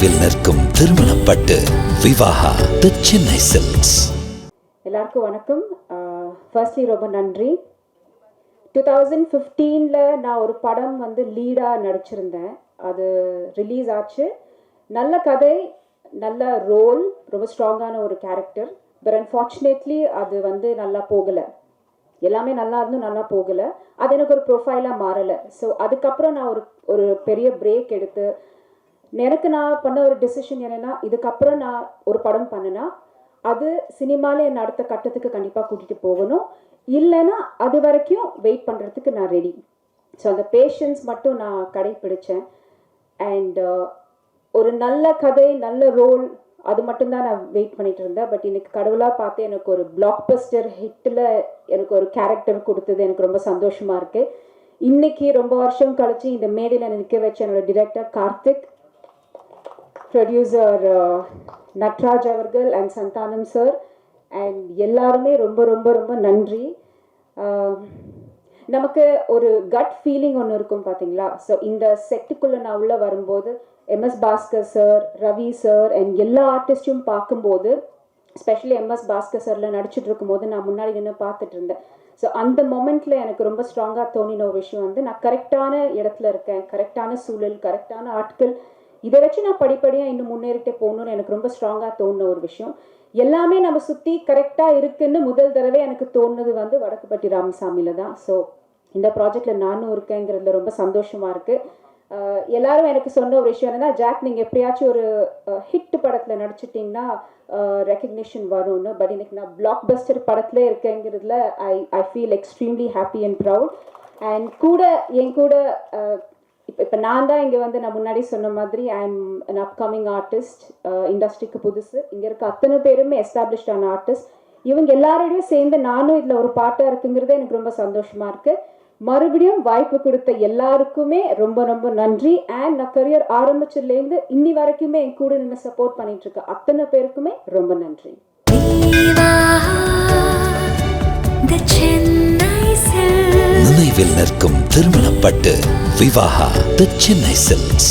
நினைவில் நிற்கும் திருமணப்பட்டு விவாகா தி சென்னை சில்க்ஸ் எல்லாருக்கும் வணக்கம். ஃபர்ஸ்ட்லி ரொம்ப நன்றி. டூ தௌசண்ட் ஃபிஃப்டீனில் நான் ஒரு படம் வந்து லீடாக நடிச்சிருந்தேன். அது ரிலீஸ் ஆச்சு. நல்ல கதை நல்ல ரோல் ரொம்ப ஸ்ட்ராங்கான ஒரு கேரக்டர் பட் அன்ஃபார்ச்சுனேட்லி அது வந்து நல்லா போகலை. எல்லாமே நல்லா இருந்தும் நல்லா போகலை. அது எனக்கு ஒரு ப்ரொஃபைலாக மாறலை. ஸோ அதுக்கப்புறம் நான் ஒரு ஒரு பெரிய பிரேக் எடுத்து எனக்கு நான் பண்ண ஒரு டெசிஷன் என்னென்னா இதுக்கப்புறம் நான் ஒரு படம் பண்ணினா அது சினிமாவில் என்னை அடுத்த கட்டத்துக்கு கண்டிப்பாக கூட்டிகிட்டு போகணும். இல்லைன்னா அது வரைக்கும் வெயிட் பண்ணுறதுக்கு நான் ரெடி ஸோ அந்த பேஷன்ஸ் மட்டும் நான் கடைப்பிடித்தேன் அண்ட் uh, ஒரு நல்ல கதை நல்ல ரோல் அது மட்டும்தான் நான் வெயிட் பண்ணிட்டு இருந்தேன். பட் எனக்கு கடவுளாக பார்த்து எனக்கு ஒரு பிளாக் பஸ்டர் ஹிட்டில் எனக்கு ஒரு கேரக்டர் கொடுத்தது எனக்கு ரொம்ப சந்தோஷமாக இருக்குது இன்னைக்கு ரொம்ப வருஷம் கழிச்சு இந்த மேடையில் நிற்க வச்ச என்னோட director Karthik producer Natraj uh, அவர்கள் அண்ட் சந்தானம் சார் அண்ட் எல்லாருமே ரொம்ப ரொம்ப ரொம்ப நன்றி. Um, நமக்கு ஒரு கட் ஃபீலிங் ஒன்று இருக்கும் பார்த்தீங்களா ஸோ இந்த செட்டுக்குள்ளே நான் உள்ளே வரும்போது MS Bhaskar sir Ravi sir and எல்லா ஆர்டிஸ்ட்டும் பார்க்கும்போது ஸ்பெஷலி எம்எஸ் பாஸ்கர் சாரில் நடிச்சிட்டு இருக்கும்போது நான் முன்னாடி நின்று பார்த்துட்டு இருந்தேன். ஸோ அந்த மொமெண்ட்டில் எனக்கு ரொம்ப ஸ்ட்ராங்காக தோணின ஒரு விஷயம் வந்து நான் கரெக்டான இடத்துல இருக்கேன் கரெக்டான சூழல் கரெக்டான ஆட்கள் இதை வச்சு நான் படிப்படியாக இன்னும் முன்னேறிட்டே போகணும்னு எனக்கு ரொம்ப ஸ்ட்ராங்காக தோணுன ஒரு விஷயம். எல்லாமே நம்ம சுற்றி கரெக்டாக இருக்குன்னு முதல் தடவை எனக்கு தோணுனது வந்து வடக்குப்பட்டி ராமசாமியில் தான். ஸோ இந்த ப்ராஜெக்டில் நானும் இருக்கேங்கிறதுல ரொம்ப சந்தோஷமாக இருக்குது எல்லாரும் எனக்கு சொன்ன ஒரு விஷயம் என்னன்னா ஜாக் நீங்கள் எப்படியாச்சும் ஒரு ஹிட் படத்தில் நடிச்சிட்டிங்கன்னா ரெக்கக்னிஷன் வரும்னு. பட் இன்னைக்கு நான் பிளாக் பஸ்டர் படத்துல இருக்கேங்கிறதுல I I feel extremely happy and proud and கூட என் கூட இப்போ இப்போ நான் தான் இங்கே வந்து நான் முன்னாடி சொன்ன மாதிரி I am an upcoming artist இண்டஸ்ட்ரிக்கு புதுசு. இங்கே இருக்க அத்தனை பேருமே எஸ்டாப்ளிஷ்டான ஆர்டிஸ்ட் இவங்க எல்லாரோடையும் சேர்ந்து நானும் இதில் ஒரு பாட்டாக இருக்குங்கிறதே எனக்கு ரொம்ப சந்தோஷமா இருக்கு. மறுபடியும் வாய்ப்பு கொடுத்த எல்லாருக்குமே ரொம்ப ரொம்ப நன்றி. அண்ட் நான் கரியர் ஆரம்பிச்சதுலேருந்து இன்னி வரைக்குமே என் கூட நின்று சப்போர்ட் பண்ணிட்டு இருக்க அத்தனை பேருக்குமே ரொம்ப நன்றி. Silk. நிற்கும் திருமணப்பட்டு விவாகா தி சென்னை சில்க்ஸ்